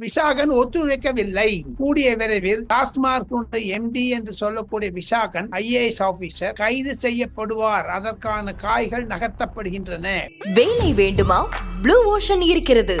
விசாகன் ஒத்துழைக்கவில்லை. கூடிய விரைவில் டாஸ்மார்க் எம்டி என்று சொல்லக்கூடிய விசாகன் ஐஏஎஸ் ஆபீசர் கைது செய்யப்படுவார். அதற்கான காய்கள் நகர்த்தப்படுகின்றன. வேலை வேண்டுமா? ப்ளூ ஓஷன் இருக்கிறது.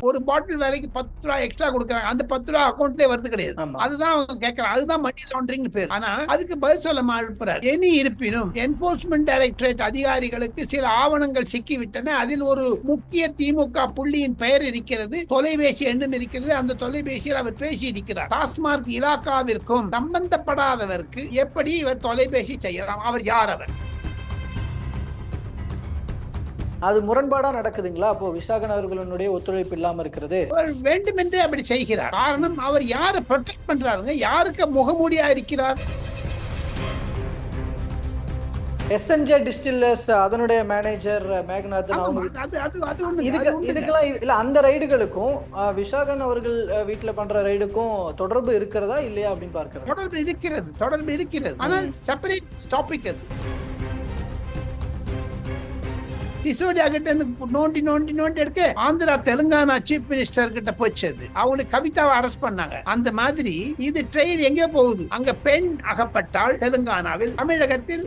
ஒரு பாட்டில் வேலைக்கு பத்து ரூபா எக்ஸ்ட்ரா கொடுக்குறாங்க. அந்த பத்து ரூபா அக்கௌண்ட்லயே வருது கிடையாது. அதுதான் அவங்க கேட்கறாங்க அதுதான் மணி லாண்டரிங் பேர். ஆனா அதுக்கு பதில் சொல்ல மாட்டார் இனி இருப்பினும் என்போர்ஸ்மெண்ட் டைரக்டரேட் அதிகாரிகளுக்கு சில ஆவணங்கள் சிக்கிவிட்டன. அதில் ஒரு முக்கிய திமுக புள்ளியின் பெயர் இருக்கிறது தொலைபேசி எண்ணும் இருக்கிறது. அந்த தொலைபேசியில் அவர் பேசி இருக்கிறார் டாஸ்மார்க் இலாக்காவிற்கும் சம்பந்தப்படாதவருக்கு எப்படி இவர் தொலைபேசி செய்யலாம்? அவர் யார் அவர்? அது முரண்பாடா நடக்குதுங்களா? அப்போ விசாகன் அவர்களுடைய ஒத்துழைப்பு இல்லாம இருக்கிறது. அவர் வேண்டுமென்றே அப்படி செய்கிறார். காரணம் அவர் யாரை ப்ரொடெக்ட் பண்றாருங்க? யாருக்கு முகமூடியா இருக்கிறார்? எஸ்என்ஜே டிஸ்டில்லர்ஸ் அதனுடைய மேனேஜர் மேக்நாதன் அவங்க. இதுக்கெல்லாம் இல்ல அந்த ரைடுகளுக்கும் விசாகன் அவர்கள் வீட்டுல பண்ற ரைடுக்கும் தொடர்பு இருக்கிறதா இல்லையா அப்படின்னு பார்க்கிறது தொடர்பு இருக்கிறது தொடர்பு இருக்கிறது. ஆனால் செப்பரேட் டாபிக் அது. சிசோடியா கிட்ட இருந்து நோண்டி நோண்டி நோண்டி எடுக்க ஆந்திரா தெலுங்கானா சீஃப் மினிஸ்டர் கிட்ட போச்சு அது அவங்களுக்கு கவிதாவை அரெஸ்ட் பண்ணாங்க. அந்த மாதிரி இது ட்ரெயின் எங்கே போகுது? அங்க பெண் அகப்பட்டால் தெலுங்கானாவில் தமிழகத்தில்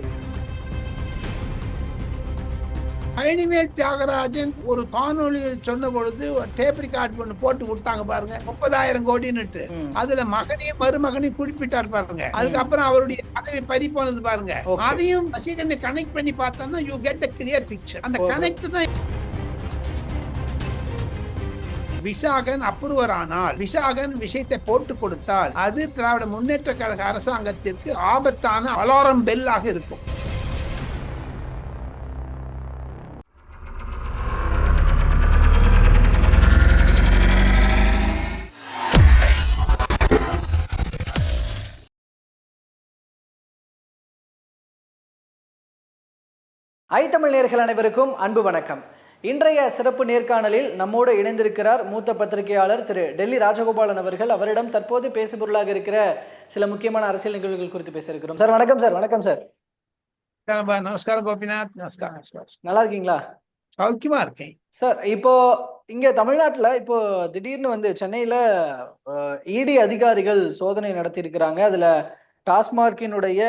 அயனிவேல் தியாகராஜன் ஒரு காணொளியில் சொன்ன பொழுது ஒரு டேப் ரெக்கார்ட் பண்ணி போட்டு கொடுத்தாங்க பாருங்க. முப்பதாயிரம் கோடின்னுட்டு. அதுல மகனையும் மருமகனையும் குறிப்பிட்டார் பாருங்க. அதுக்கப்புறம் அவருடைய பதவி பறி போனது பாருங்க. அதையும் வசீகரனை கனெக்ட் பண்ணி பார்த்தோம்னா you get a clear picture அந்த. கனெக்ட் தான் விசாகன் அப்ரூவர் ஆனால் விசாகன் விஷயத்தை போட்டு கொடுத்தால் அது திராவிட முன்னேற்ற கழக அரசாங்கத்திற்கு ஆபத்தான அலாரம் பெல்லாக இருக்கும். ஐ தமிழ் நேர்கள் அனைவருக்கும் அன்பு வணக்கம். இன்றைய சிறப்பு நேர்காணலில் நம்மோடு இணைந்திருக்கிறார் மூத்த பத்திரிகையாளர் திரு டெல்லி ராஜகோபாலன் அவர்கள். அவரிடம் தற்போது பேசுபொருளாக இருக்கிற சில முக்கியமான அரசியல் நிகழ்வுகள் குறித்து பேச இருக்கிறோம் சார் வணக்கம் சார் வணக்கம் சார். நமஸ்காரம் கோபிநாத். நமஸ்காரம் நமஸ்காரம். நல்லா இருக்கீங்களா சௌக்கியமா இருக்கேன். சார் இப்போ இங்க தமிழ்நாட்டுல இப்போ திடீர்னு வந்து சென்னையில இடி அதிகாரிகள் சோதனை நடத்தி இருக்கிறாங்க அதுல டாஸ்மார்க்கினுடைய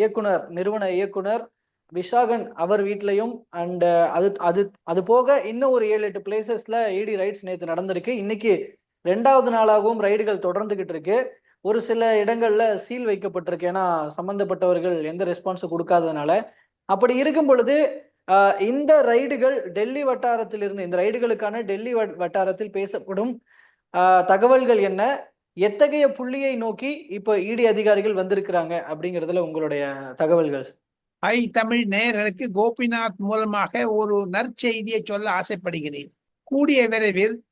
இயக்குனர் நிறுவன இயக்குனர் விஷாகன் அவர் வீட்லயும் அண்ட் uh, அது அது அது போக இன்னும் ஒரு ஏழு எட்டு பிளேசஸ்ல இடி ரைட்ஸ் நேற்று நடந்திருக்கு. இன்னைக்கு ரெண்டாவது நாளாகவும் ரைடுகள் தொடர்ந்துகிட்டு இருக்கு. ஒரு சில இடங்கள்ல சீல் வைக்கப்பட்டிருக்கு. ஏன்னா சம்பந்தப்பட்டவர்கள் எந்த ரெஸ்பான்ஸும் கொடுக்காததுனால. அப்படி இருக்கும் பொழுது uh, இந்த ரைடுகள் டெல்லி வட்டாரத்தில் இருந்து இந்த ரைடுகளுக்கான டெல்லி வட்- வட்டாரத்தில் பேசப்படும் uh, தகவல்கள் என்ன? எத்தகைய புள்ளியை நோக்கி இப்போ இடி அதிகாரிகள் வந்திருக்கிறாங்க அப்படிங்கிறதுல உங்களுடைய தகவல்கள்? ஐ தமிழ் நேயர்களுக்கு கோபிநாத் மூலமாக ஒரு நற்செய்தியை சொல்ல ஆசைப்படுகிறேன். கூடிய விரைவில்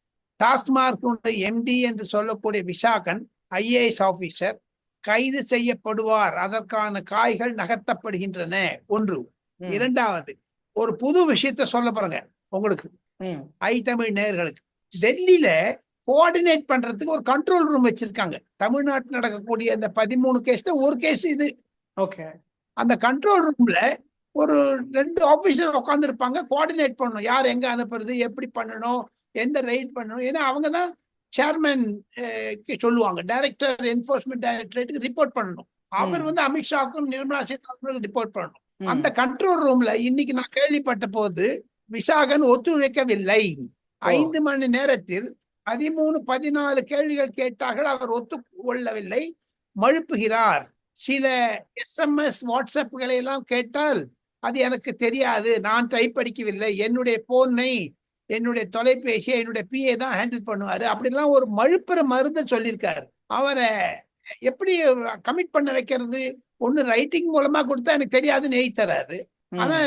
டாஸ்மார்க் எம்டி என்று சொல்லக்கூடிய விசாகன் ஐஏஎஸ் ஆபீசர் கைது செய்யப்படுவார். அதற்கான காய்கள் நகர்த்தப்படுகின்றன. ஒன்று. இரண்டாவது ஒரு புது விஷயத்த சொல்ல போறேங்க உங்களுக்கு. ஐ தமிழ் நேயர்களுக்கு. டெல்லியில கோஆர்டினேட் பண்றதுக்கு ஒரு கண்ட்ரோல் ரூம் வச்சிருக்காங்க. தமிழ்நாட்டில் நடக்கக்கூடிய இந்த பதிமூணு கேஸ்ல ஒரு கேஸ் இது. ஓகே. அந்த கண்ட்ரோல் ரூம்ல ஒரு ரெண்டு ஆபீசர் உட்கார்ந்து இருப்பாங்க கோஆர்டினேட் பண்ணணும். யார் எங்க அனுப்புறது? எப்படி பண்ணணும்? எந்த ரைட் பண்ணணும்? ஏன்னா அவங்க தான் சேர்மேன் சொல்லுவாங்க. டைரக்டர் என்போர்ஸ்மெண்ட் டைரக்டரேட்டுக்கு ரிப்போர்ட் பண்ணணும். அவர். வந்து அமித்ஷாக்கும் நிர்மலா சீதாராமனுக்கு ரிப்போர்ட் பண்ணணும். அந்த கண்ட்ரோல் ரூம்ல இன்னைக்கு நான் கேள்விப்பட்ட போது விசாகன் ஒத்துழைக்கவில்லை. ஐந்து மணி நேரத்தில் பதிமூணு பதினாலு கேள்விகள் கேட்டார்கள். அவர் ஒத்துக்கொள்ளவில்லை. மழுப்புகிறார். சில எஸ்எம்எஸ் வாட்ஸ்அப்களை எல்லாம் கேட்டால் அது எனக்கு தெரியாது. நான் டைப் அடிக்கவில்லை. என்னுடைய போனை என்னுடைய தொலைபேசியை என்னுடைய பிஏ தான் ஹேண்டில் பண்ணுவாரு. அப்படிலாம் ஒரு மழுப்புற மருந்து சொல்லியிருக்காரு. அவரை எப்படி கமிட் பண்ண வைக்கிறது? ஒண்ணு ரைட்டிங் மூலமா கொடுத்தா எனக்கு தெரியாதுன்னு எழுதி தராரு. ம், ஆனா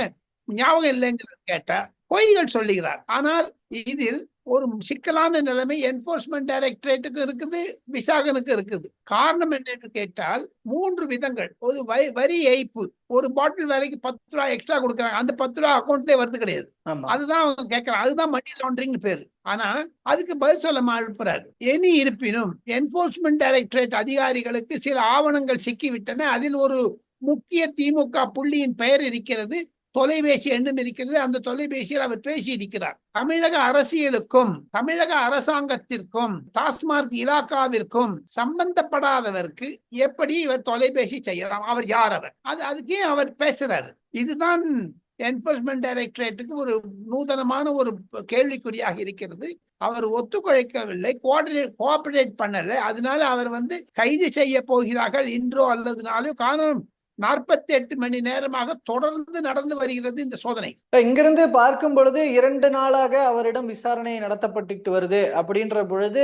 ஞாபகம் இல்லைங்கிறது கேட்டா பொய்கள் சொல்லுகிறார். ஆனால் இதில் ஒரு சிக்கலான நிலைமை என்போர்ஸ்மெண்ட் டைரக்டரேட்டுக்கு இருக்குது விசாகனுக்கு இருக்குது. காரணம் என்னன்னு கேட்டால் மூன்று விதங்கள். ஒரு வரி- வரி ஏய்ப்பு. ஒரு பாட்டில் விலைக்கு பத்து ரூபா எக்ஸ்ட்ரா கொடுக்குறாங்க. அந்த பத்து ரூபா அக்கௌண்ட்லேயே வருது கிடையாது. அதுதான் அவங்க கேட்கறாங்க. அதுதான் மணி லாண்டரிங் பேரு. ஆனா அதுக்கு பதில் சொல்ல மாட்டாரு இனி இருப்பினும் என்போர்ஸ்மெண்ட் டைரக்டரேட் அதிகாரிகளுக்கு சில ஆவணங்கள் சிக்கிவிட்டன. அதில் ஒரு முக்கிய திமுக புள்ளியின் பெயர் இருக்கிறது. தொலைபேசி எண்ணும் இருக்கிறது. அந்த தொலைபேசியில் அவர் பேசி இருக்கிறார் தமிழக அரசியலுக்கும் தமிழக அரசாங்கத்திற்கும் டாஸ்மார்க் இலாக்காவிற்கும் சம்பந்தப்படாதவருக்கு எப்படி இவர் தொலைபேசி செய்யலாம்? அவர் யார் அவர்? அது அதுக்கே அவர் பேசுறாரு. இதுதான் என்போர்ஸ்மெண்ட் டைரக்டரேட்டுக்கு ஒரு நூதனமான ஒரு கேள்விக்குறியாக இருக்கிறது. அவர் ஒத்துழைக்கவில்லை. கோஆர்டினேட் கோஆபரேட் பண்ணலை. அதனால அவர் வந்து கைது செய்ய போகிறார்கள் இன்றோ அல்லது நாளோ காரணம் நாற்பத்தி எட்டு மணி நேரமாக தொடர்ந்து நடந்து வருகிறது இந்த சோதனை. இப்ப இங்கிருந்து பார்க்கும் பொழுது இரண்டு நாளாக அவரிடம் விசாரணை நடத்தப்பட்டுட்டு வருது. அப்படின்ற பொழுது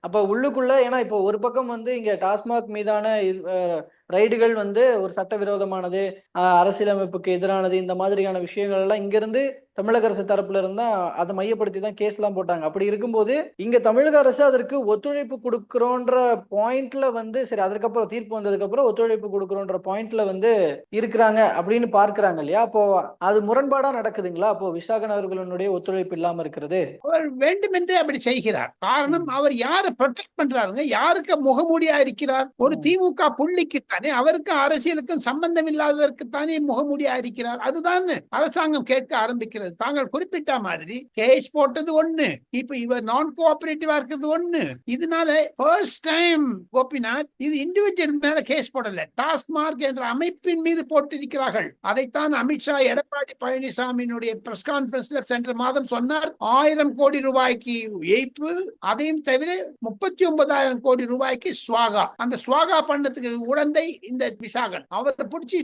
அப்ப உள்ளுக்குள்ள ஏன்னா இப்போ ஒரு பக்கம் வந்து இங்க டாஸ்மாக் மீதான இது, அஹ், ரைடுகள் வந்து ஒரு சட்டவிரோதமானது அரசியலமைப்புக்கு எதிரானது இந்த மாதிரியான விஷயங்கள் எல்லாம் இங்கிருந்து தமிழக அரசு தரப்புல இருந்தா அதை மையப்படுத்தி தான் கேஸ் எல்லாம் போட்டாங்க. அப்படி இருக்கும்போது இங்க தமிழக அரசு அதற்கு ஒத்துழைப்பு கொடுக்கிறோன்ற பாயிண்ட்ல வந்து சரி அதுக்கப்புறம் தீர்ப்பு வந்ததுக்கு அப்புறம் ஒத்துழைப்பு கொடுக்கிறோன்ற பாயிண்ட்ல வந்து இருக்கிறாங்க அப்படின்னு பார்க்கறாங்க இல்லையா? அப்போ அது முரண்பாடா நடக்குதுங்களா? அப்போ விசாகன் அவர்களுடைய ஒத்துழைப்பு இல்லாம இருக்கிறது. அவர் வேண்டுமென்றே அப்படி செய்கிறார். காரணம் அவர் யாரை ப்ரொடெக்ட் பண்றாருங்க? யாருக்கு முகமூடியா இருக்கிறார்? ஒரு. திமுக புள்ளிக்கு அதே அவருக்கும் அரசியலுக்கும் சம்பந்தம் இல்லாதவருக்கு தானே முகமூடியா இருக்கிறார் அதுதான் அரசாங்கம் கேட்க ஆரம்பிக்கிறது. தாங்கள் குறிப்பிட்ட மாதிரி கேஸ் போட்டது ஒண்ணு இப்ப இவர் நான் கோஆபரேட்டிவா இருக்கிறது ஒண்ணு. இதனால ஃபர்ஸ்ட் டைம் கோபிநாத் இது இண்டிவிஜுவல் மேல கேஸ் போடல. டாஸ்மார்க் என்ற அமைப்பின் மீது போட்டிருக்கிறார்கள். அதைத்தான் அமித்ஷா எடப்பாடி பழனிசாமியினுடைய பிரஸ் கான்பரன்ஸ்ல சென்ற மாதம் சொன்னார். ஆயிரம் கோடி ரூபாய்க்கு ஏய்ப்பு அதையும் தவிர முப்பத்தி ஒன்பதாயிரம் கோடி ரூபாய்க்கு ஸ்வாகா. அந்த ஸ்வாகா பண்ணதுக்கு உடந்தை இந்த விசாகன் அவரை பிடிச்சி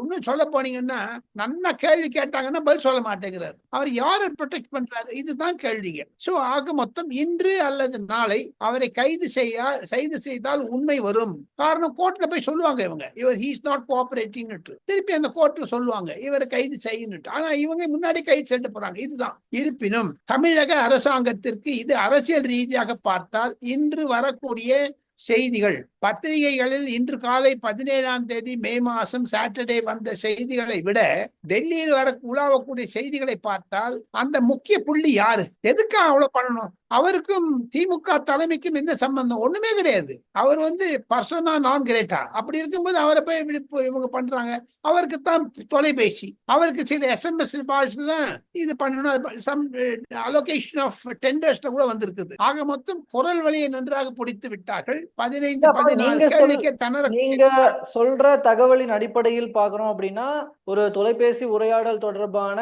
இன்னும் சொல்ல போனீங்கன்னா நன்னா கேள்வி கேட்டாங்கன்னா பதில் சொல்ல மாட்டேங்கிறார். அவர் யாரை ப்ரொடெக்ட் பண்றாரு? இதுதான் கேள்விங்க சோ ஆக மொத்தம் இன்று அல்லது நாளை அவரை கைது செய்ய கைது செய்தால் உண்மை வரும். காரணம் கோர்ட்ல போய் சொல்லுவாங்க இவங்க. இவர் ஹீஸ் நாட் கோஆபரேட்டிங் திருப்பி அந்த கோர்ட்ல சொல்லுவாங்க. இவரை கைது செய்யணுட்டு ஆனா இவங்க முன்னாடி கைது சென்று போறாங்க. இதுதான். இருப்பினும் தமிழக அரசாங்கத்திற்கு இது அரசியல் ரீதியாக பார்த்தால் இன்று வரக்கூடிய செய்திகள் பத்திரிகைகளில் இன்று காலை பதினேழாம் தேதி மே மாசம் சாட்டர்டே வந்த செய்திகளை விட டெல்லியில் வர உலாவக்கூடிய செய்திகளை பார்த்தால் அந்த முக்கிய புள்ளி யாரு? எதுக்கு அவ்வளவு பண்ணணும்? அவருக்கும் திமுக தலைமைக்கும் என்ன சம்பந்தம்? ஒண்ணுமே கிடையாது. அவர் வந்து பர்சனா நான் கிரேட்டா அப்படி இருக்கும்போது அவரை போய் போய் இவங்க பண்றாங்க. அவருக்கு தான் தொலைபேசி. அவருக்கு சில எஸ்எம்எஸ் இது பண்ணணும். சம் அலோகேஷன் ஆஃப் டெண்டர்ஸ்ல கூட வந்திருக்குது. ஆக மொத்தம் குரல் வழியை நன்றாக பிடித்து விட்டார்கள். பதினைந்து நீங்க நீங்க சொல்ற தகவலின் அடிப்படையில் பார்க்கறோம் அப்படின்னா ஒரு தொலைபேசி உரையாடல் தொடர்பான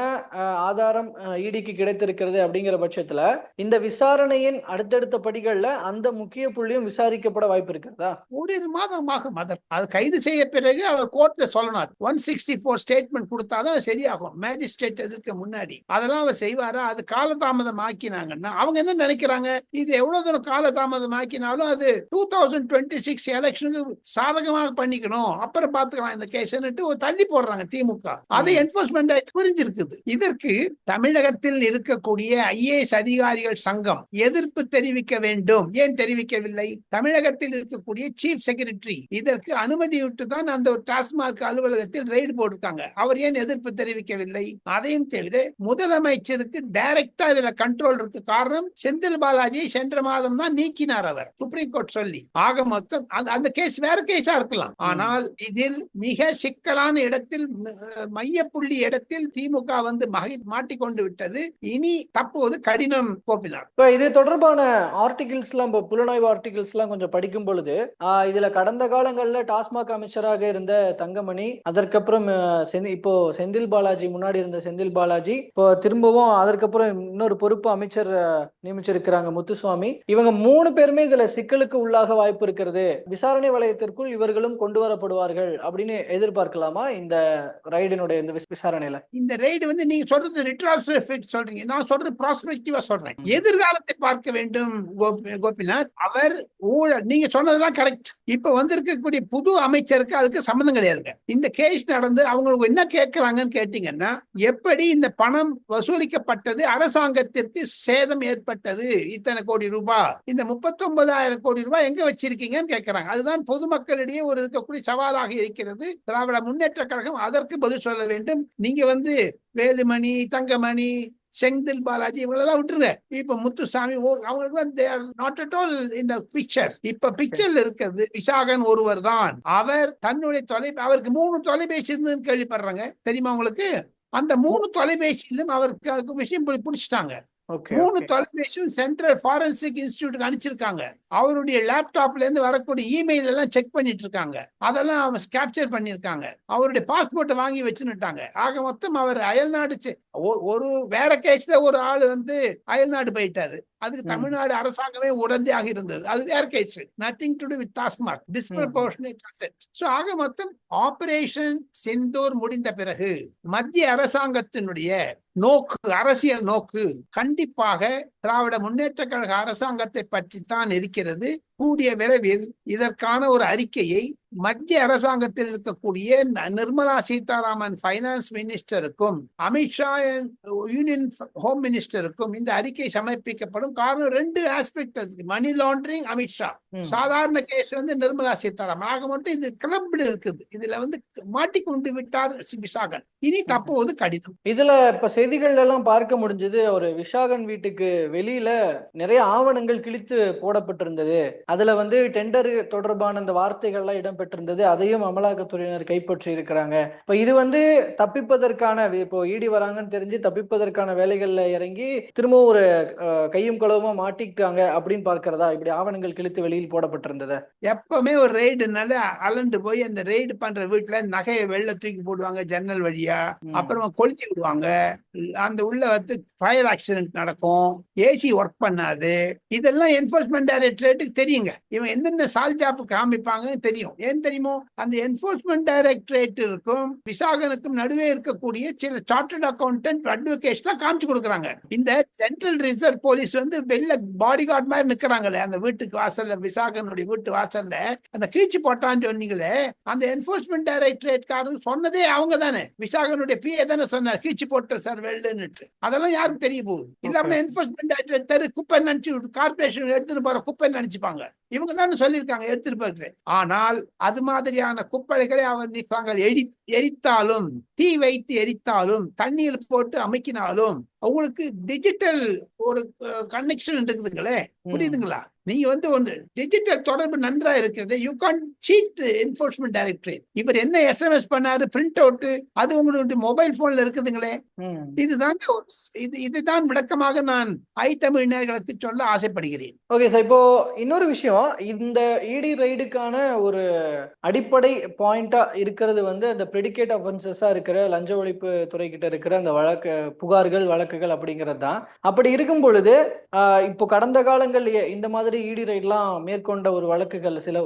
ஆதாரம் இடிக்கு கிடைத்திருக்கிறது அப்படிங்கிற பட்சத்துல இந்த விசாரணையின் அடுத்தடுத்த படிகள்ல அந்த முக்கிய புள்ளியும் விசாரிக்கப்பட வாய்ப்பு இருக்கிறதா? ஓரிரு மாதமாக மதர். அது கைது செய்ய பிறகு அவர் கோர்ட்ல சொல்லணும். ஒன் சிக்ஸ்டி ஃபோர் ஸ்டேட்மெண்ட் கொடுத்தாதான் சரியாகும். மேஜிஸ்ட்ரேட் எதிர்க்க முன்னாடி. அதெல்லாம் அவர் செய்வாரா? அது காலதாமதம் ஆக்கினாங்கன்னா அவங்க என்ன நினைக்கிறாங்க? இது எவ்வளவு தூரம் காலதாமதம் ஆக்கினாலும் அது டூ தௌசண்ட் டுவெண்ட்டி சிக்ஸ் எலெக்ஷனுக்கு சாதகமாக பண்ணிக்கணும். அப்புறம் பாத்துக்கலாம் இந்த ஒரு தள்ளி போடுறாங்க திமுக. அதை. என்போர்ஸ்மெண்ட் புரிஞ்சிருக்குது. இதற்கு தமிழகத்தில் இருக்கக்கூடிய ஐஏஎஸ் அதிகாரிகள் சங்கம் எதிர்ப்பு தெரிவிக்க வேண்டும். ஏன் தெரிவிக்கவில்லை? தமிழகத்தில் இருக்கக்கூடிய சீஃப் செக்ரட்டரி இதற்கு அனுமதிவிட்டு தான் அந்த டாஸ்மாக் அலுவலகத்தில் ரெய்டு போட்டிருக்காங்க. அவர் ஏன் எதிர்ப்பு தெரிவிக்கவில்லை? அதையும் தவிர முதலமைச்சருக்கு டைரக்டா இதுல கண்ட்ரோல் இருக்கு காரணம் செந்தில் பாலாஜியை சென்ற மாதம் தான் நீக்கினார் அவர். சுப்ரீம் கோர்ட் சொல்லி. ஆக மொத்தம் அந்த- கேஸ் வேற கேஸா இருக்கலாம். ஆனால் இதில் மிக சிக்கலான இடத்தில் ம- மையப்புள்ளி இடத்தில் திமுக வந்து மாட்டிக்கொண்டு விட்டது. இனி தப்புவது கடினம் கோபினார் இப்ப இது தொடர்பான ஆர்டிகிள்ஸ் எல்லாம் இப்ப புலனாய்வு ஆர்டிகிள்ஸ் எல்லாம் கொஞ்சம் படிக்கும் பொழுது இதுல கடந்த காலங்கள்ல டாஸ்மாக் அமைச்சராக இருந்த தங்கமணி அதற்கப்புறம் இப்போ செந்தில் பாலாஜி முன்னாடி இருந்த செந்தில் பாலாஜி இப்போ திரும்பவும் அதற்கப்புறம் இன்னொரு பொறுப்பு அமைச்சர் நியமிச்சிருக்கிறாங்க முத்துசுவாமி. இவங்க மூணு பேருமே இதுல சிக்கலுக்கு உள்ளாக வாய்ப்பு இருக்கிறது. விசாரணை வளையத்திற்குள் இவர்களும் கொண்டு வரப்படுவார்கள் அப்படின்னு எதிர்பார்க்கலாமா இந்த ரைடினுடைய இந்த விசாரணையில? இந்த ரெய்டு வந்து நீங்க சொல்றது ரிட்ராஸ்டர் எஃபெக்ட் சொல்றீங்க. நான் சொல்றது ப்ராஸ்பெக்டிவா சொல்றேன். எதிர்காலத்தை பார்க்க வேண்டும் கோபி- கோபிநாத். அவர் ஊழல் நீங்க சொன்னதெல்லாம் கரெக்ட் இப்ப வந்திருக்கக்கூடிய புது அமைச்சருக்கு அதுக்கு சம்மந்தம் கிடையாதுங்க. இந்த கேஸ் நடந்து அவங்களுக்கு என்ன கேட்கறாங்கன்னு கேட்டீங்கன்னா எப்படி இந்த பணம் வசூலிக்கப்பட்டது அரசாங்கத்திற்கு சேதம் ஏற்பட்டது இத்தனை கோடி ரூபாய். இந்த முப்பத்தொன்பதாயிரம் கோடி ரூபாய் எங்க வச்சிருக்கீங்கன்னு இருக்கிறாங்க அதுதான் பொதுமக்களிடையே ஒரு இருக்கக்கூடிய சவாலாக இருக்கிறது. திராவிட முன்னேற்ற கழகம் அதற்கு பதில் சொல்ல வேண்டும். நீங்க வந்து வேலுமணி தங்கமணி செந்தில் பாலாஜி இவங்களெல்லாம் விட்டுருங்க. இப்ப முத்துசாமி ஓ- அவங்களுக்குலாம் அட் ஆல் இந்த பிக்சர் இப்ப பிக்சர்ல இருக்கிறது விசாகன் ஒருவர் தான். அவர் தன்னுடைய தொலை அவருக்கு மூணு தொலைபேசி இருந்ததுன்னு கேள்விப்படுறாங்க. தெரியுமா உங்களுக்கு? அந்த மூணு தொலைபேசியிலும் அவருக்கு விஷயம் பிடிச்சிட்டாங்க. மூணு தொலைபேசியும் சென்ட்ரல் ஃபாரன்சிக் இன்ஸ்டிடியூட்டுக்கு அனுப்பிச்சிருக்காங்க. அவருடைய லேப்டாப்ல இருந்து வரக்கூடிய இமெயில் எல்லாம் செக் பண்ணிட்டு இருக்காங்க அதெல்லாம் அவன் கேப்சர் பண்ணியிருக்காங்க. அவருடைய பாஸ்போர்ட்டை வாங்கி வச்சுன்னுட்டாங்க. ஆக மொத்தம் அவர் அயல்நாடு ஒரு வேற கேஸ்ல ஒரு ஆள் வந்து அயல்நாடு போயிட்டாரு. அதுக்கு. தமிழ்நாடு அரசாங்கமே உடந்தையாக இருந்தது. அது வேற case nothing to do with TASMAC disproportionate asset so ஆக மொத்தம் ஆபரேஷன் செந்தூர் முடிந்த பிறகு மத்திய அரசாங்கத்தினுடைய நோக்கு அரசியல் நோக்கு கண்டிப்பாக திராவிட முன்னேற்ற கழக அரசாங்கத்தை பற்றி தான் இருக்கிறது. கூடிய விரைவில் இதற்கான ஒரு அறிக்கையை மத்திய அரசாங்கத்தில் இருக்கக்கூடிய நிர்மலா சீதாராமன் பைனான்ஸ் மினிஸ்டருக்கும் அமித்ஷா யூனியன் ஹோம் மினிஸ்டருக்கும் இந்த அறிக்கை சமர்ப்பிக்கப்படும். காரணம் ரெண்டு ஆஸ்பெக்ட் இருக்கு மணி லாண்டரிங் அமித்ஷா. சாதாரண கேஸ் வந்து நிர்மலா சீதாராமன். ஆக மட்டும் இது கிளம்பு இருக்குது. இதுல வந்து மாட்டிக்கொண்டு விட்டார் சி- விசாகன். இனி தப்புவது கடினம். இதுல இப்ப செய்திகள் எல்லாம் பார்க்க முடிஞ்சது ஒரு விஷாகன் வீட்டுக்கு வெளியில நிறைய ஆவணங்கள் கிழித்து போடப்பட்டிருந்தது. அதுல வந்து டெண்டர் தொடர்பான அந்த வார்த்தைகள்லாம் இடம்பெற்றிருந்தது. அதையும் அமலாக்கத்துறையினர் கைப்பற்றி இருக்கிறாங்க. இப்ப இது வந்து தப்பிப்பதற்கான இப்போ ஈடி வராங்கன்னு தெரிஞ்சு தப்பிப்பதற்கான வேலைகள்ல இறங்கி திரும்பவும் ஒரு கையும் களவுமா மாட்டிக்கிட்டாங்க அப்படின்னு பார்க்கிறதா? இப்படி ஆவணங்கள் கிழித்து வெளியில் போடப்பட்டிருந்தது. எப்பவுமே ஒரு ரெய்டுனால அலண்டு போய் அந்த ரெய்டு பண்ற வீட்டுல நகையை வெளில தூக்கி போடுவாங்க ஜன்னல் வழியா. அப்புறமா கொளுத்தி விடுவாங்க. அந்த உள்ள வந்து ஃபயர் ஆக்சிடென்ட் நடக்கும். ஏசி ஒர்க் பண்ணாது. இதெல்லாம் என்போர்ஸ்மெண்ட் டைரக்டரேட்டுக்கு தெரியுங்க. இவன் எந்தெந்த சால்ஜாப்பு காமிப்பாங்கன்னு தெரியும். ஏன் தெரியுமோ? அந்த என்போர்ஸ்மெண்ட் டைரக்டரேட் இருக்கும். விசாகனுக்கும் நடுவே இருக்கக்கூடிய சில சார்ட்டர்ட் அக்கௌண்டன்ட் அட்வொகேட்ஸ் தான் காமிச்சு கொடுக்குறாங்க. இந்த சென்ட்ரல் ரிசர்வ் போலீஸ் வந்து வெளில பாடி கார்டு மாதிரி நிக்கிறாங்களே அந்த வீட்டுக்கு வாசல்ல விசாகனுடைய வீட்டு வாசல்ல. அந்த கீழ்ச்சி போட்டான்னு சொன்னீங்களே அந்த என்போர்ஸ்மெண்ட் டைரக்டரேட் காரங்க சொன்னதே அவங்க தானே. விசாகனுடைய பிஏ தானே சொன்னார். கீழ்ச்சி போட்ட சார் வெள்ளுன்னுட்டு. அதெல்லாம் யாருக்கு தெரிய போகுது? இல்லாம. என்போர்ஸ்மெண்ட் தெரு குப்பை நினைச்சு கார்பரேஷன் எடுத்துட்டு போற குப்பை நினைச்சுப்பாங்க. இவங்க தானே சொல்லியிருக்காங்க எடுத்துட்டு போறது ஆனால் அது மாதிரியான குப்பைகளை அவர் நீ- தாங்கள் எரி எரித்தாலும் தீ வைத்து எரித்தாலும் தண்ணீர் போட்டு அமைக்கினாலும் உங்களுக்கு டிஜிட்டல் ஒரு கனெக்ஷன் இருக்குதுங்களே. புரியுதுங்களா? நீங்க வந்து ஒன்று டிஜிட்டல் தொடர்பு நன்றா இருக்கிறது. You can cite enforcement directorate இவர் என்ன எஸ்எம்எஸ் பண்ணாரு பிரிண்ட் அவுட் அது உங்களுடைய மொபைல் போன்ல இருக்குதுங்களே. இதுதான் இது இதுதான் விளக்கமாக நான் ஐ தமிழர்களுக்கு சொல்ல ஆசைப்படுகிறேன். ஓகே சார் இப்போ இன்னொரு விஷயம். இந்த இடி ரைடுக்கான ஒரு அடிப்படை பாயிண்டா இருக்கிறது வந்து அந்த ப்ரெடிகேட் அஃபென்சஸா இருக்கிற லஞ்ச ஒழிப்பு துறை கிட்ட இருக்கிற அந்த வழக்கு புகார்கள் வழக்குகள் அப்படிங்கிறது தான். அப்படி இருக்கும் பொழுது இப்போ கடந்த காலங்கள்லயே இந்த மாதிரி இடி ரைட்லாம் மேற்கொண்ட ஒரு வழக்குகள் சில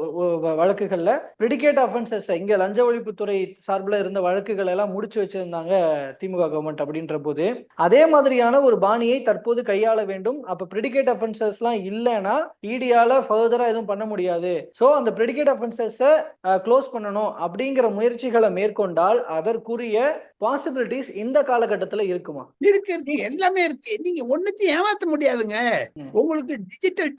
வழக்குகள்ல பிரிடிகேட் அஃபென்சஸ் இங்க லஞ்ச ஒழிப்புத்துறை சார்பில் இருந்த வழக்குகள் எல்லாம் முடிச்சு வச்சிருந்தாங்க திமுக கவர்மெண்ட் அப்படின்ற போது அதே மாதிரியான ஒரு பாணியை தற்போது கையாள வேண்டும். அப்ப பிரிடிகேட் அஃபென்சஸ் எல்லாம் இல்லைன்னா இடியால ஃபர்தரா எதுவும் பண்ண முடியாது. சோ அந்த பிரிடிகேட் அஃபென்சஸை க்ளோஸ் பண்ணணும் அப்படிங்கிற முயற்சிகளை மேற்கொண்டால் அதற்குரிய பாசிபிலிட்டிஸ் இந்த காலகட்டத்துல இருக்குமா? இருக்கு இருக்கு. எல்லாமே இருக்கு. நீங்க ஒண்ணுத்தையும் ஏமாத்த முடியாதுங்க. உங்களுக்கு டிஜிட்டல்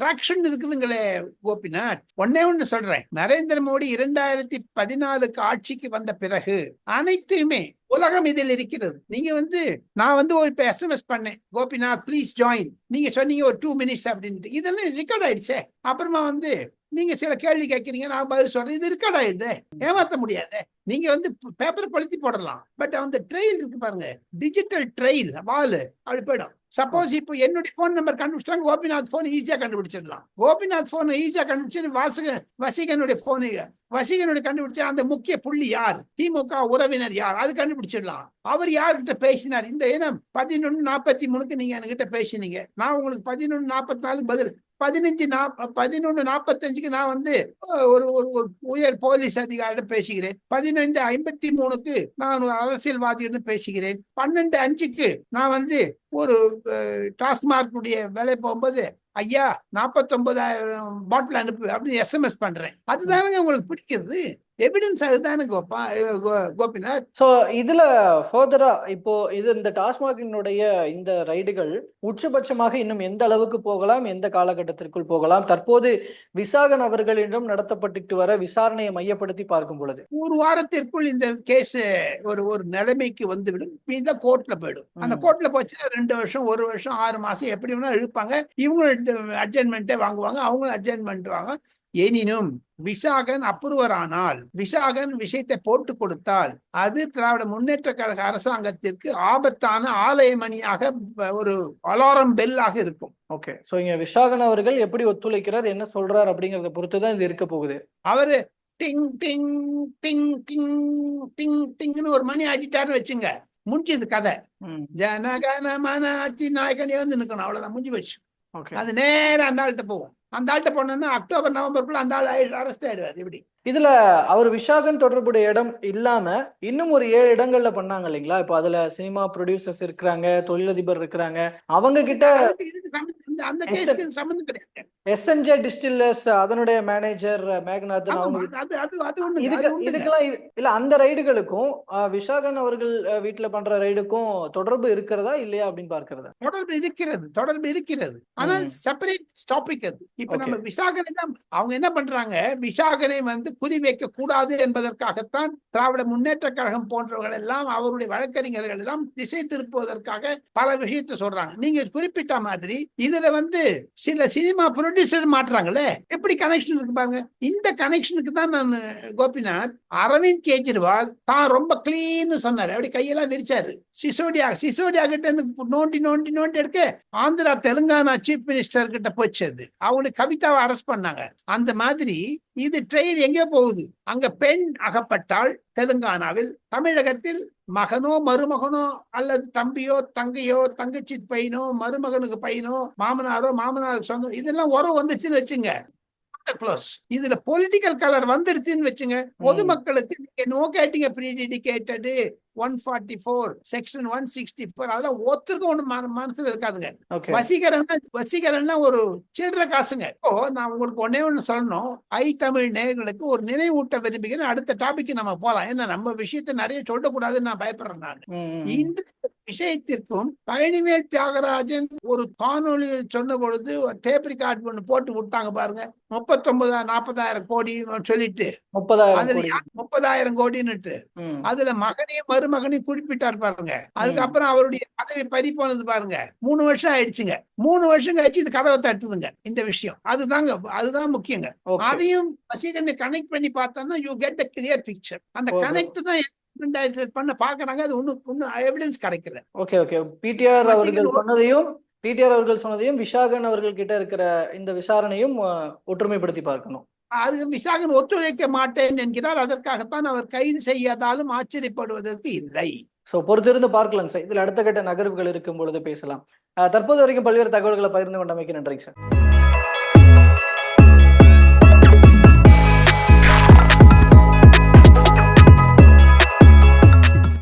டிராக்ஷன் இருக்குதுங்களே கோபிநாத். ஒன்னே ஒண்ணு சொல்றேன். நரேந்திர மோடி இரண்டாயிரத்தி பதினாலுக்கு ஆட்சிக்கு வந்த பிறகு அனைத்துமே உலகம் இதில் இருக்கிறது. நீங்க வந்து நான் வந்து ஒரு இப்ப எஸ்எம்எஸ் பண்ணேன். கோபிநாத் ப்ளீஸ் ஜாயின் நீங்க சொன்னீங்க ஒரு டூ மினிட்ஸ் அப்படின்ட்டு. இதெல்லாம் ரெக்கார்ட் ஆயிடுச்சே. அப்புறமா வந்து நீங்க சில கேள்வி கேட்கறீங்க நான் பதில் சொல்றேன். இது ரெக்கார்ட் ஆயிடுது. ஏமாத்த முடியாது. நீங்க வந்து பேப்பர் கொளுத்தி போடலாம். பட் அந்த ட்ரெயில் இருக்கு பாருங்க. டிஜிட்டல் ட்ரெயில் வாலு. அப்படி போயிடும். சப்போஸ் இப்போ என்னுடைய ஃபோன் நம்பர் கண்டுபிடிச்சாங்க கோபிநாத் ஃபோன் ஈஸியா கண்டுபிடிச்சிடலாம். கோபிநாத் ஃபோன் ஈஸியா கண்டுபிடிச்சு வாசக வசீகனுடைய போனு வசீகனுடைய கண்டுபிடிச்ச அந்த முக்கிய புள்ளி யார்? திமுக உறவினர் யார்? அது கண்டுபிடிச்சிடலாம். அவர் யார்கிட்ட பேசினார்? இந்த இனம் பதினொன்னு நாற்பத்தி மூணுக்கு நீங்க என்கிட்ட பேசினீங்க. நான் உங்களுக்கு பதினொன்னு நாற்பத்தி நாலு பதில். பதினஞ்சு நாப்ப பதினொன்னு நாற்பத்தஞ்சுக்கு நான் வந்து ஒரு ஒரு உயர் போலீஸ் அதிகாரியிடம் பேசுகிறேன். பதினைந்து ஐம்பத்தி மூணுக்கு நான் ஒரு அரசியல்வாதியிடம் பேசுகிறேன். பன்னெண்டு அஞ்சுக்கு நான் வந்து ஒரு டாஸ்மார்க் உடைய வேலை போகும்போது ஐயா நாற்பத்தொன்பதாயிரம் பாட்டில் அனுப்பு அப்படின்னு எஸ்எம்எஸ் பண்றேன். அதுதானங்க உங்களுக்கு பிடிக்கிறது. எவிடன்ஸ் அதுதானே கோபா கோபிநாத்? சோ இதுல ஃபர்தரா இப்போ இது இந்த டாஸ்மாகினுடைய இந்த ரைடுகள் உச்சபட்சமாக இன்னும் எந்த அளவுக்கு போகலாம் எந்த காலகட்டத்திற்குள் போகலாம்? தற்போது விசாகன் அவர்களிடம் நடத்தப்பட்டு வர விசாரணையை மையப்படுத்தி பார்க்கும் பொழுது. ஒரு வாரத்திற்குள் இந்த கேஸ் ஒரு ஒரு நிலைமைக்கு வந்துவிடும். மீத கோர்ட்ல போயிடும். அந்த. கோர்ட்ல போச்சுன்னா ரெண்டு வருஷம் ஒரு வருஷம் ஆறு மாசம் எப்படி வேணா இழுப்பாங்க. இவங்களும் அட்ஜன்மெண்ட்டே வாங்குவாங்க அவங்களும் அட்ஜன்மெண்ட் வாங்க எனினும் விசாகன் அப்ரூவர் ஆனால் விசாகன் விஷயத்தை போட்டு கொடுத்தால் அது திராவிட முன்னேற்ற கழக அரசாங்கத்திற்கு ஆபத்தான ஆலயமணியாக ஒரு அலாரம் பெல்லாக இருக்கும். ஓகே சோ இங்க விசாகன் அவர்கள் எப்படி ஒத்துழைக்கிறார் என்ன சொல்றார் அப்படிங்கறத பொறுத்து தான் இது இருக்க போகுது. அவரு டிங் டிங் டிங் டிங் டிங் டிங்னு ஒரு மணி அடிட்டாருன்னு வச்சுங்க. முடிஞ்சது கதை. ஜனகன மன அச்சி நாயக்கனே வந்து நிக்கணும். அவ்வளவுதான். முடிஞ்சு வச்சு அது நேரா அந்த ஆள்கிட்ட போகும் அந்த ஆள்கிட்ட போனோம்னா அக்டோபர் நவம்பருக்குள்ள அந்த ஆள் அரெஸ்ட் ஆயிடுவார். இப்படி. இதுல அவர் விசாகன் தொடர்புடைய இடம் இல்லாம இன்னும் ஒரு ஏழு இடங்கள்ல பண்ணாங்க இல்லைங்களா? இப்போ அதுல சினிமா ப்ரொடியூசர்ஸ் இருக்கிறாங்க தொழிலதிபர் இருக்கிறாங்க. அவங்க கிட்ட. அந்த கேஸுக்கு சம்மந்தம் கிடையாது. எஸ்என்ஜே டிஸ்டில்லர்ஸ் அதனுடைய மேனேஜர் மேக்நாதன் அவங்க இதுக்கெல்லாம் இது- இல்ல அந்த ரைடுகளுக்கும் விசாகன் அவர்கள் வீட்டுல பண்ற ரைடுக்கும் தொடர்பு இருக்கிறதா இல்லையா அப்படின்னு பார்க்கிறதா? தொடர்பு இருக்கிறது தொடர்பு இருக்கிறது. ஆனா. செப்பரேட் டாபிக் அது. இப்ப. நம்ம விசாகனை தான் அவங்க என்ன பண்றாங்க? விசாகனை வந்து குறி வைக்க கூடாது என்பதற்காகத்தான் திராவிட முன்னேற்ற கழகம் போன்றவர்கள் எல்லாம் அவருடைய வழக்கறிஞர்கள் எல்லாம் திசை திருப்புவதற்காக பல விஷயத்தை சொல்றாங்க. நீங்க குறிப்பிட்ட மாதிரி இதுல வந்து சில சினிமா ப்ரொடியூசர் மாட்டுறாங்களே. எப்படி கனெக்ஷன் இருக்கு பாருங்க. இந்த கனெக்ஷனுக்கு தான் நான் கோபிநாத் அரவிந்த் கெஜ்ரிவால் தான் ரொம்ப கிளீன்னு சொன்னாரு. அப்படி கையெல்லாம் விரிச்சாரு. சிசோடியா சிசோடியா கிட்ட இருந்து நோண்டி நோண்டி நோண்டி எடுக்க ஆந்திரா தெலுங்கானா சீஃப் மினிஸ்டர் கிட்ட போச்சு அது. அவங்களுக்கு கவிதாவை அரெஸ்ட் பண்ணாங்க. அந்த மாதிரி இது ட்ரெயின் எங்கே போகுது? அங்க பெண் அகப்பட்டால் தெலுங்கானாவில் தமிழகத்தில் மகனோ மருமகனோ அல்லது தம்பியோ தங்கையோ தங்கச்சி பையனோ மருமகனுக்கு பையனோ மாமனாரோ மாமனாருக்கு சொந்தம் இதெல்லாம் உறவு வந்துச்சுன்னு வச்சுங்க. க்ளோஸ் இதுல பொலிட்டிக்கல் கலர் வந்துடுச்சுன்னு வச்சுங்க. பொதுமக்களுக்கு நீங்க நோ கேட்டிங்க free dedicated one forty four section one sixty four அதெல்லாம் ஒருத்தருக்கும் மன- மனசுல இருக்காதுங்க. ஓகே வசீகரன் வசீகரன்னா ஒரு சில்லற காசுங்க. இப்போ நான் உங்களுக்கு ஒன்னே ஒண்ணு சொல்லணும். ஐ தமிழ் நேயர்களுக்கு ஒரு நினைவூட்ட விரும்புகிறேன். அடுத்த டாபிக் நம்ம போலாம். ஏன்னா நம்ம விஷயத்தை நிறைய சொல்லக்கூடாதுன்னு நான் பயப்படுறேன் நான். இந்த விஷயத்திற்கும் பழனிவேல் தியாகராஜன் ஒரு காணொளியில் சொன்ன பொழுது டேப் ரெக்கார்ட் ஒண்ணு போட்டு விட்டாங்க பாருங்க. முப்பத்தொன்பதா நாற்பதாயிரம் கோடி சொல்லிட்டு. அதுல முப்பதாயிரம் கோடின்னுட்டு. அதுல மகனையும் மருமகனையும் குறிப்பிட்டார் பாருங்க. அதுக்கப்புறம் அவருடைய பதவி பறி போனது பாருங்க. மூணு வருஷம் ஆயிடுச்சுங்க. மூணு வருஷம் கழிச்சு இது கதவை தட்டுதுங்க இந்த விஷயம். அதுதாங்க அதுதான் முக்கியங்க. அதையும் வசீகரனை கனெக்ட் பண்ணி பார்த்தோம்னா you get the clear picture அந்த. கனெக்ட் தான் பண்ண பாக்குறாங்க அது ஒன்னும் ஒன்னும் எவிடன்ஸ் கிடைக்கல. ஓகே ஓகே பிடிஆர் அவர்கள் சொன்னதையும் பிடிஆர் அவர்கள் சொன்னதையும் விஷாகன் அவர்கள் கிட்ட இருக்கிற இந்த விசாரணையும் ஒற்றுமைப்படுத்தி பார்க்கணும். அது விசாகன் ஒத்துழைக்க மாட்டேன் என்கிறார். அதற்காகத்தான் அவர் கைது செய்யாதாலும் ஆச்சரியப்படுவதற்கு இல்லை. ஸோ பொறுத்திருந்து பார்க்கலாங்க சார். இதுல அடுத்த கட்ட நகர்வுகள் இருக்கும் பொழுது பேசலாம். தற்போது வரைக்கும் பல்வேறு தகவல்களை பகிர்ந்து கொண்டமைக்கு நன்றிங்க சார்.